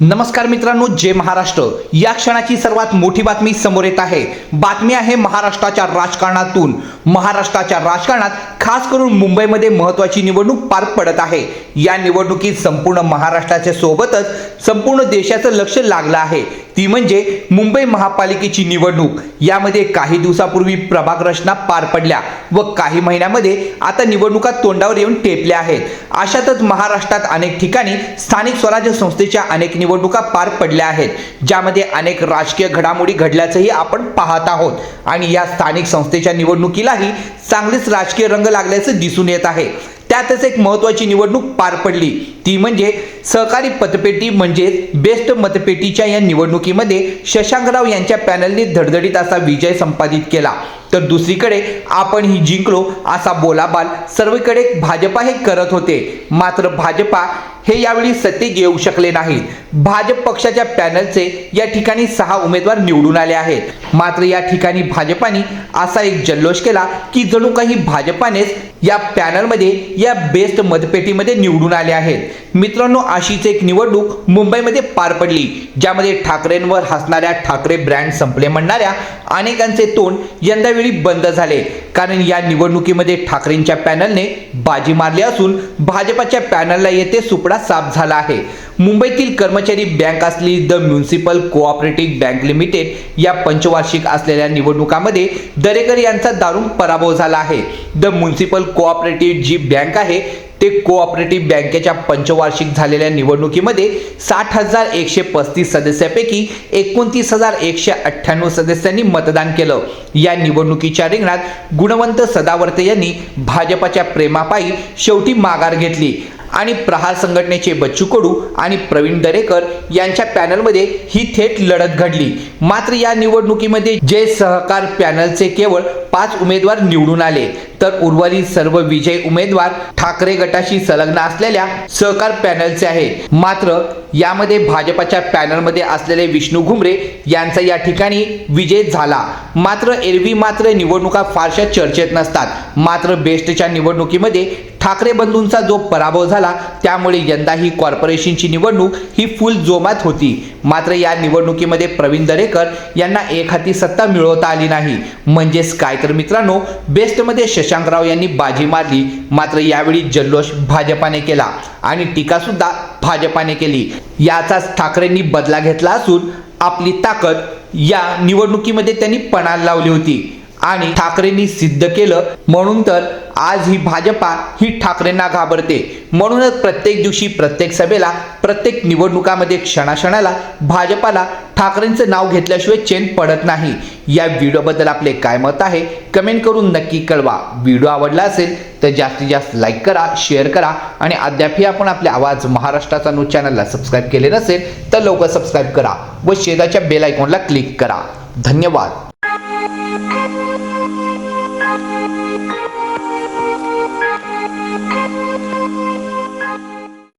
नमस्कार मित्रांनो जय महाराष्ट्र. या क्षणाची सर्वात मोठी बातमी समोर येत आहे. बातमी आहे महाराष्ट्राच्या राजकारणातून. महाराष्ट्राच्या राजकारणात खास करून मुंबईमध्ये महत्वाची निवडणूक पार पडत आहे. या निवडणुकीत संपूर्ण महाराष्ट्राच्या सोबतच संपूर्ण देशाचं लक्ष लागलं आहे. ती म्हणजे मुंबई महापालिकेची निवडणूक. यामध्ये काही दिवसापूर्वी प्रभाग रचना पार पडल्या व काही महिन्यामध्ये आता निवडणुका तोंडावर येऊन टेपल्या आहेत. अशातच महाराष्ट्रात अनेक ठिकाणी स्थानिक स्वराज्य संस्थेच्या अनेक निवडणुका पार पडल्या आहेत ज्यामध्ये अनेक राजकीय घडामोडी घडल्याचंही आपण पाहत आहोत. आणि या स्थानिक संस्थेच्या निवडणुकीलाही चांगलेच राजकीय रंग लागल्याचं दिसून येत आहे. त्यातच एक महत्वाची निवडणूक पार पडली. ती म्हणजे सहकारी पतपेटी म्हणजेच बेस्ट मतपेटीच्या या निवडणुकीमध्ये शशांकराव यांच्या पॅनलने धडधडीत असा विजय संपादित केला. तर दुसरीकडे आपण ही जिंकलो असा बोलाबाल सर्वीकडे भाजपा हे करत होते. मात्र भाजपा हे यावेळी सत्तेत येऊ शकले नाहीत. भाजप पक्षाच्या पॅनलचे या ठिकाणी सहा उमेदवार निवडून आले आहेत. मात्र या ठिकाणी भाजपाने असा एक जल्लोष केला की जणू काही भाजपानेच या पॅनलमध्ये या बेस्ट मतपेटीमध्ये निवडून आले आहेत. मित्रांनो अशीच एक निवडणूक मुंबईमध्ये पार पडली ज्यामध्ये ठाकरेंवर हसणाऱ्या ठाकरे ब्रँड संपले म्हणणाऱ्या अनेकांचे तोंड यंदा त्यावेळी बंद झाले. कारण या निवडणुकीमध्ये ठाकरेंच्या पॅनलने बाजी मारली असून भाजपाच्या पॅनलला येथे सुपडा साफ झाला आहे. मुंबईतील कर्मचारी बँक असली the municipal cooperative bank limited या पंचवार्षिक असलेल्या निवडणुकामध्ये दरेकर यांचा दारुण पराभव झाला आहे. द म्युन्सिपल कोऑपरेटिव्ह जी बँक आहे ते कोऑपरेटिव्ह बँकेच्या पंचवार्षिक झालेल्या निवडणुकीमध्ये साठ हजार एकशे पस्तीस सदस्यापैकी एकोणतीस हजार एकशे अठ्ठ्याण्णव सदस्यांनी मतदान केलं. या निवडणुकीच्या रिंगणात गुणवंत सदावर्ते यांनी भाजपाच्या प्रेमापायी शेवटी माघार घेतली आणि प्रहार संघटनेचे बच्चू कडू आणि प्रवीण दरेकर यांच्या पॅनलमध्ये ही थेट लढत घडली. मात्र या निवडणुकीमध्ये जे सहकार पॅनलचे केवळ पाच उमेदवार निवडून आले. तर उर्वरित सर्व विजय उमेदवार ठाकरे गटाशी संलग्न असलेल्या सहकार पॅनलचे आहेत मात्र यामध्ये भाजपाच्या पॅनलमध्ये असलेले विष्णू घुमरे यांचा या ठिकाणी विजय झाला. मात्र एरवी मात्र निवडणुका फारशा चर्चेत नसतात. मात्र बेस्टच्या निवडणुकीमध्ये ठाकरे बंधूंचा जो पराभव झाला त्यामुळे यंदा ही कॉर्पोरेशनची निवडणूक ही फुल जोमात होती. मात्र या निवडणुकीमध्ये प्रवीण दरेकर यांना एक हाती सत्ता मिळवता आली नाही. म्हणजेच काय तर मित्रांनो बेस्टमध्ये शशांकराव यांनी बाजी मारली. मात्र यावेळी जल्लोष भाजपाने केला. आणि टीकासुद्धा भाजपाने केली. याचाच ठाकरेंनी बदला घेतला असून आपली ताकद या निवडणुकीमध्ये त्यांनी पणाला लावली होती. आणि ठाकरेंनी सिद्ध केलं. म्हणून तर आज ही भाजपा ही ठाकरेंना घाबरते. म्हणूनच प्रत्येक दिवशी प्रत्येक सभेला प्रत्येक निवडणुकामध्ये क्षणाक्षणाला भाजपाला ठाकरेंचं नाव घेतल्याशिवाय चेन पडत नाही. या व्हिडिओबद्दल आपले काय मत आहे कमेंट करून नक्की कळवा. व्हिडिओ आवडला असेल तर जास्तीत जास्त लाईक करा शेअर करा आणि अद्यापही आपण आपले आवाज महाराष्ट्राचा न्यूज चॅनलला सबस्क्राईब केले नसेल तर लवकर सबस्क्राईब करा व शेजाच्या बेल आयकॉनला क्लिक करा. धन्यवाद. Thank you.